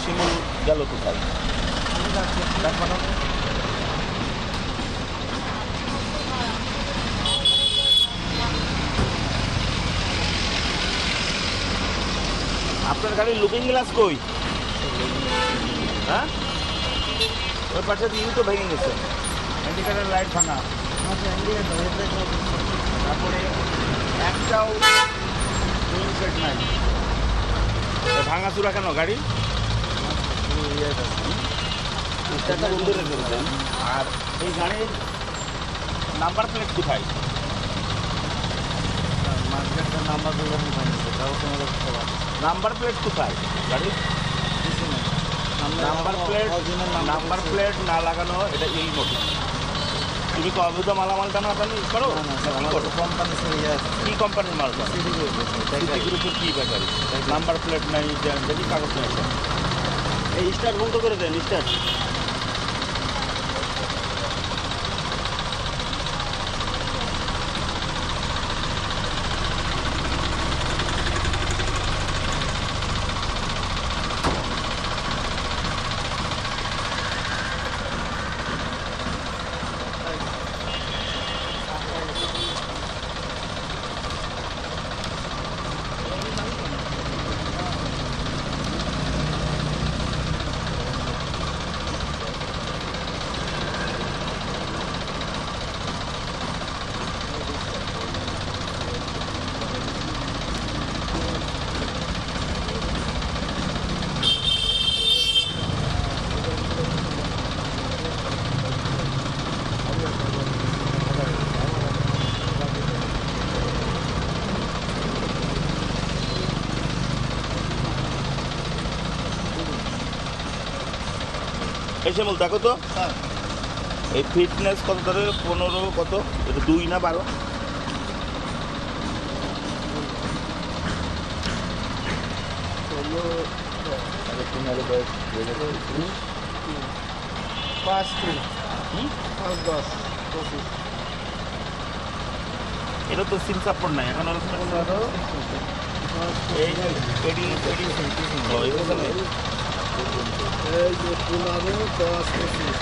শিমুল গেল কোথায়? আপনার গাড়ির লুকিং গ্লাস কই? হ্যাঁ? ওই পাশে দিয়ে তো ভেঙে গেছে। ইন্ডিকেটার লাইট ভাঙা। তারপরে সেট নাই ভাঙা চূড়া কেন গাড়ি? আর এই গাড়ির নাম্বার প্লেট কোথায় নাম্বার প্লেট কোথায়? গাড়ির? নাম্বার প্লেট নাম্বার প্লেট না লাগানো এটা এই নোটিশ তুমি তো অবৈধ মালামাল টানা টানি করো? কোম্পানি কি কোম্পানির মাল গ্রুপের কি ব্যাপার? নাম্বার প্লেট নাই যে- কাগজ নাই এই স্টার্ট বন্ধ করে দেন স্টার্ট এসে বল দেখো তো এই ফিটনেস কত ধরে পনেরো কত এটা দুই না বারো পাঁচ তিন হুম? পাঁচ দশ পঁচিশ এটা তো সিল সাপোর্ট নাই এখন আলোচনা করতে হবে। এই যে এডি এডি ও, এখানে এই যে পনেরো দশ পঁচিশ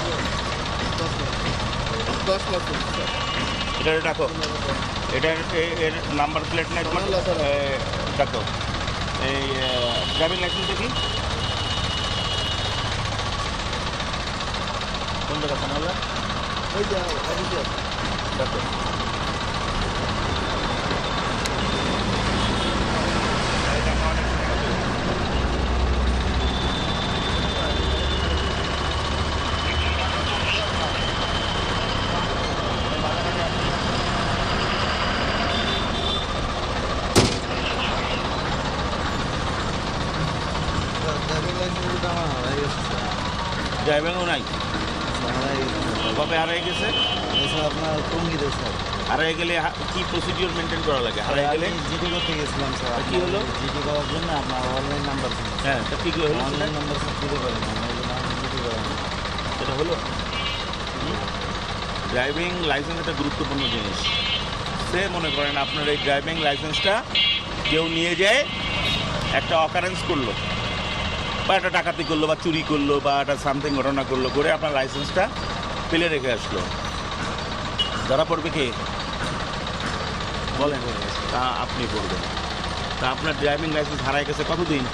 দশ পঁচিশ এটা ডাকো এটা এর নাম্বার প্লেট নাই তোমার। ডাকো এই ড্রাইভিং লাইসেন্স দেখি। কোন জায়গা অফিসে ডাকো ড্রাইভিং লাইসেন্সটা আমার হারাই গেছে ড্রাইভিংও নাই। কবে হারাই গেছে। আপনার টঙ্গিতে স্যার। হারাই গেলে কি প্রসিডিওর মেনটেন করা লাগে? হারাই গেলে? জিডি করতে গেছিলাম স্যার। আর কি হলো? জিডি করার জন্য আপনার অনলাইন নাম্বার হ্যাঁ তা কি হলো? অনলাইন নাম্বার স্যার দিতে পারি না আমি জিডি করাই সেটা হলো? ড্রাইভিং লাইসেন্স একটা গুরুত্বপূর্ণ জিনিস। সে মনে করেন আপনার এই ড্রাইভিং লাইসেন্সটা কেউ নিয়ে যায় একটা অকারেন্স করল। বা একটা ডাকাতি করল বা চুরি করল বা একটা সামথিং ঘটনা করল করে আপনার লাইসেন্সটা ফেলে রেখে আসলো। ধরা পড়বে কে? বলেন। তা আপনি পড়বেন তা আপনার ড্রাইভিং লাইসেন্স হারাই গেছে কতদিন?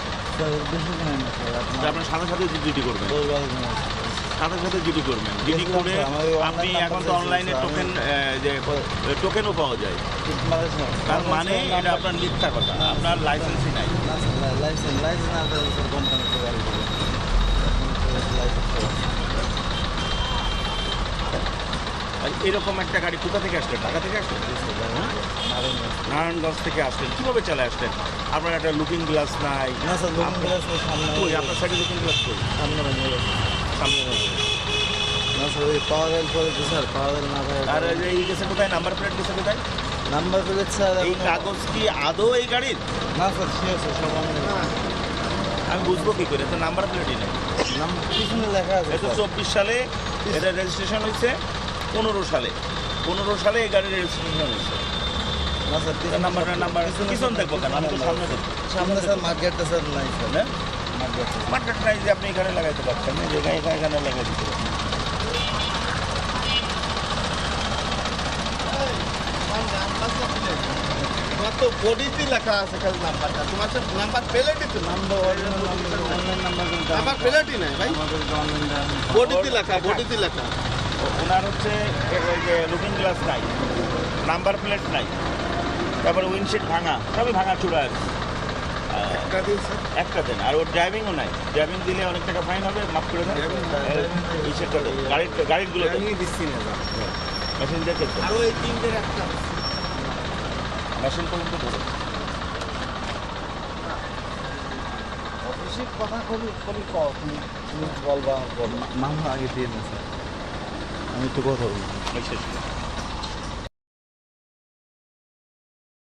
আপনার সাথে সাথে ডিউটি করবেন। সাথে সাথে জিডি করবেন। দেখলাম করে আপনি এখন তো অনলাইনে টোকেন যে টোকেনও পাওয়া যায়। তার মানে এটা আপনার মিথ্যা কথা আপনার লাইসেন্সই নাই। লাইসেন্স লাইসেন্স এরকম একটা গাড়ি কোথা থেকে আসলেন ঢাকা থেকে আসলেন নারায়ণগঞ্জ থেকে আসলেন কীভাবে চলে আসলেন আপনার একটা লুকিং গ্লাস নাই? না স্যার লুকিং গ্লাস কই আপনার সাইডে লুকিং গ্লাস কই? সামনে সামনে না স্যার ওই গেল করে স্যার পাওয়ার গেল না আর এই গেছে কোথায়? নাম্বার প্লেট গেছে কোথায়? নাম্বার প্লেট স্যার এই কাগজ কি আদৌ এই গাড়ির? না স্যার সব আমি বুঝব কি করে? তো নাম্বার প্লেটই নেই। নাম্বার পিছনে লেখা আছে চব্বিশ সালে এটা রেজিস্ট্রেশন হয়েছে। পনেরো সালে। পনেরো সালে এই গাড়ির রেজিস্ট্রেশন হয়েছে না স্যার নাম্বার সব- নাম্বার পিছন দেখব কেন? আমি তো সামনে দেখব। সামনে স্যার মার্কেটটা স্যার নাই স্যার না মার্কেট নাই যে আপনি এখানে লাগাইতে পারছেন না এখানে এখানে লাগাই দিতে পারছেন। তোমার তো বডিতে লেখা আছে খালি নাম্বারটা? তোমার নাম্বার তো নাম্বার নাই ভাই। বডিতে লেখা বডিতে লেখা। ওনার হচ্ছে ওই যে লুকিং গ্লাস নাই নাম্বার প্লেট নাই তারপরে উইন্ডশিট ভাঙা সবই ভাঙা চূড়া আছে একটা দিন একটা দেন আর ওর ড্রাইভিংও নাই। ড্রাইভিং দিলে অনেক টাকা ফাইন হবে মাফ করে দেন। এই দেন গাড়ির গাড়িগুলো দেন আমি দিচ্ছি না স্যার মেশিন দিয়ে আরও এই তিনটের একটা মেশিন পর্যন্ত অফিসে কথা কবি কবি কম তুমি বলবা বলবা মামলা আগে দিয়ে না স্যার আমি তো কথা বলব শেষ